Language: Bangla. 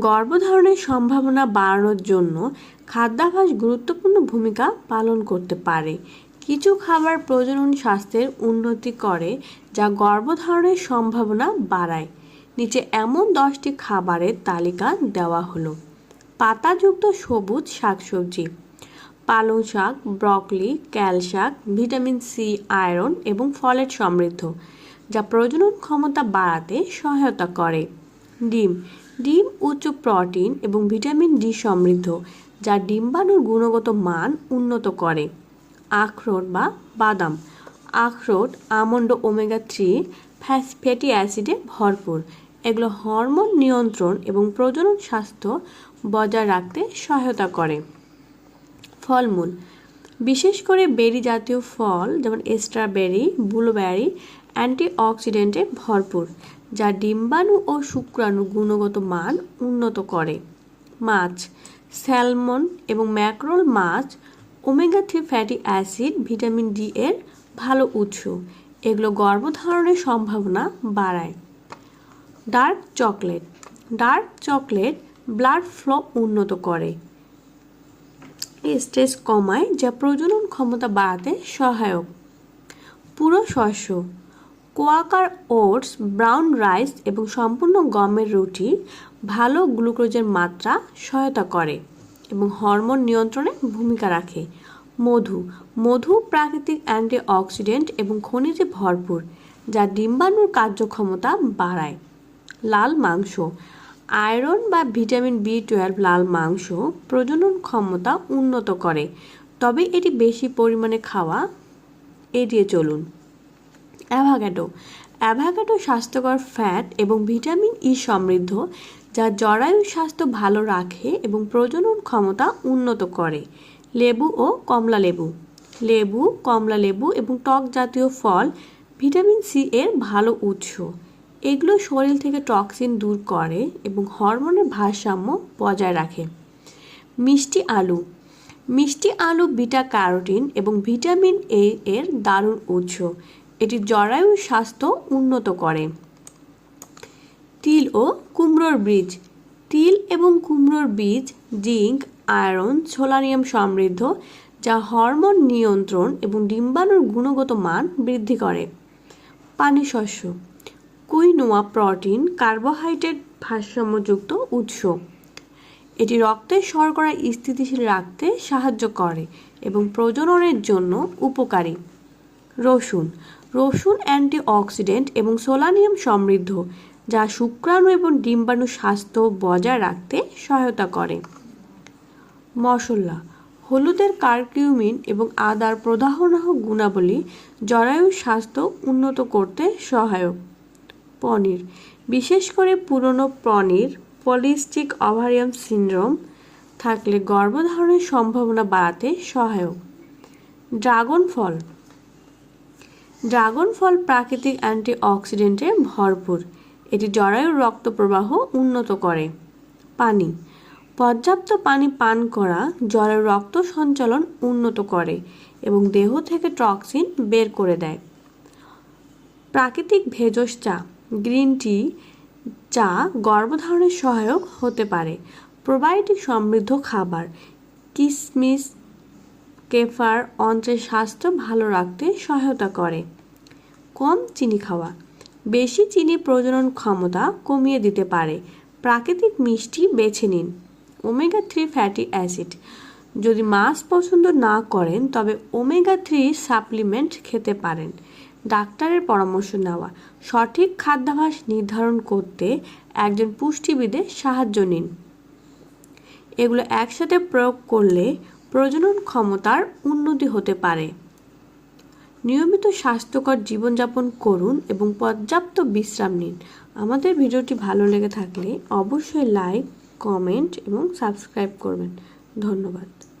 গর্ভধারণের সম্ভাবনা বাড়ানোর জন্য খাদ্যাভ্যাস গুরুত্বপূর্ণ ভূমিকা পালন করতে পারে। কিছু খাবার প্রজনন স্বাস্থ্যের উন্নতি করে, যা গর্ভধারণের সম্ভাবনা বাড়ায়। নিচে এমন দশটি খাবারের তালিকা দেওয়া হলো। পাতাযুক্ত সবুজ শাকসবজি, পালং শাক, ব্রকলি ক্যাল শাক ভিটামিন সি, আয়রন এবং ফলেট সমৃদ্ধ, যা প্রজনন ক্ষমতা বাড়াতে সহায়তা করে। ডিম। ডিম উচ্চ প্রোটিন এবং ভিটামিন ডি সমৃদ্ধ, যা ডিম্বাণুর গুণগত মান উন্নত করে। আখরোট বা বাদাম। আখরোট, আমন্ড, ওমেগা থ্রি ফ্যাটি অ্যাসিডে ভরপুর। এগুলো হরমোন নিয়ন্ত্রণ এবং প্রজনন স্বাস্থ্য বজায় রাখতে সহায়তা করে। ফলমূল। বিশেষ করে বেরি জাতীয় ফল, যেমন স্ট্রবেরি ব্লুবেরি, অ্যান্টিঅক্সিডেন্টে ভরপুর। যা ডিম্বাণু ও শুক্রাণু গুণগত মান উন্নত করে। মাছ, স্যালমন এবং ম্যাক্রোল মাছ, omega three fatty acid, vitamin D এর ভালো উৎস। এগুলো গর্ভধারণের সম্ভাবনা বাড়ায়। Dark chocolate dark chocolate blood flow উন্নত করে। স্ট্রেস কমায় যা প্রজনন ক্ষমতা বাড়াতে সহায়ক। পুরো শস্য কোয়াকার ওটস, ব্রাউন রাইস এবং সম্পূর্ণ গমের রুটি ভালো গ্লুকোজের মাত্রা সহায়তা করে এবং হরমোন নিয়ন্ত্রণে ভূমিকা রাখে। মধু মধু প্রাকৃতিক অ্যান্টিঅক্সিডেন্ট এবং খনিজে ভরপুর, যা ডিম্বাণুর কার্যক্ষমতা বাড়ায়। লাল মাংস, আয়রন বা ভিটামিন বি টুয়েলভ লাল মাংস প্রজনন ক্ষমতা উন্নত করে, তবে এটি বেশি পরিমাণে খাওয়া এড়িয়ে চলুন। অ্যাভাগাডো। অ্যাভাগাডো স্বাস্থ্যকর ফ্যাট এবং ভিটামিন ই সমৃদ্ধ, যা জরায়ু স্বাস্থ্য ভালো রাখে এবং প্রজনন ক্ষমতা উন্নত করে। লেবু ও কমলা লেবু। লেবু, কমলা লেবু এবং টক জাতীয় ফল ভিটামিন সি এর ভালো উৎস। এগুলো শরীর থেকে টক্সিন দূর করে এবং হরমোনের ভারসাম্য বজায় রাখে। মিষ্টি আলু। মিষ্টি আলু বিটা ক্যারোটিন এবং ভিটামিন এ এর দারুণ উৎস। এটি জরায়ুর স্বাস্থ্য উন্নত করে। তিল ও কুমড়োর বীজ। তিল এবং কুমড়োর বীজ জিঙ্ক আয়রন, সোলানিয়াম সমৃদ্ধ, যা হরমোন নিয়ন্ত্রণ এবং ডিম্বাণুর গুণগত মান বৃদ্ধি করে। পানি শস্য। কুইনোয়া প্রোটিন, কার্বোহাইড্রেট ভারসাম্যযুক্ত উৎস। এটি রক্তের শর্করা স্থিতিশীল রাখতে সাহায্য করে এবং প্রজননের জন্য উপকারী। রসুন। রসুন অ্যান্টিঅক্সিডেন্ট এবং সোলানিয়াম সমৃদ্ধ, যা শুক্রাণু এবং ডিম্বাণু স্বাস্থ্য বজায় রাখতে সহায়তা করে। মশলা, হলুদের কার্কিউমিন এবং আদার প্রদাহনাহ গুণাবলী জরায়ু স্বাস্থ্য উন্নত করতে সহায়ক। পনির, বিশেষ করে পুরনো পনির, পলিস্টিক ওভারিয়াম সিনড্রোম থাকলে গর্ভধারণের সম্ভাবনা বাড়াতে সহায়ক। ড্রাগন ফল ড্রাগন ফল প্রাকৃতিক অ্যান্টিঅক্সিডেন্টে ভরপুর। এটি জরায়ুর রক্ত প্রবাহ উন্নত করে। পানি। পর্যাপ্ত পানি পান করা জলের রক্ত সঞ্চালন উন্নত করে এবং দেহ থেকে টক্সিন বের করে দেয়। প্রাকৃতিক ভেষজ চা, গ্রিন টি, চা গর্ভধারণের সহায়ক হতে পারে। প্রোবায়োটিক সমৃদ্ধ খাবার কিশমিশ কেফার অন্ত্রের স্বাস্থ্য ভালো রাখতে সহায়তা করে। কম চিনি খাওয়া। বেশি চিনি প্রজনন ক্ষমতা কমিয়ে দিতে পারে। প্রাকৃতিক মিষ্টি বেছে নিন। Omega three fatty acid. যদি মাছ পছন্দ না করেন, তবে ওমেগা থ্রি সাপ্লিমেন্ট খেতে পারেন। ডাক্তারের পরামর্শ নেওয়া। সঠিক খাদ্যাভাস নির্ধারণ করতে একজন পুষ্টিবিদের সাহায্য নিন। এগুলো একসাথে প্রয়োগ করলে প্রজনন ক্ষমতার উন্নতি হতে পারে। নিয়মিত স্বাস্থ্যকর জীবনযাপন করুন এবং পর্যাপ্ত বিশ্রাম নিন। আমাদের ভিডিওটি ভালো লেগে থাকলে অবশ্যই লাইক, কমেন্ট এবং সাবস্ক্রাইব করবেন। ধন্যবাদ।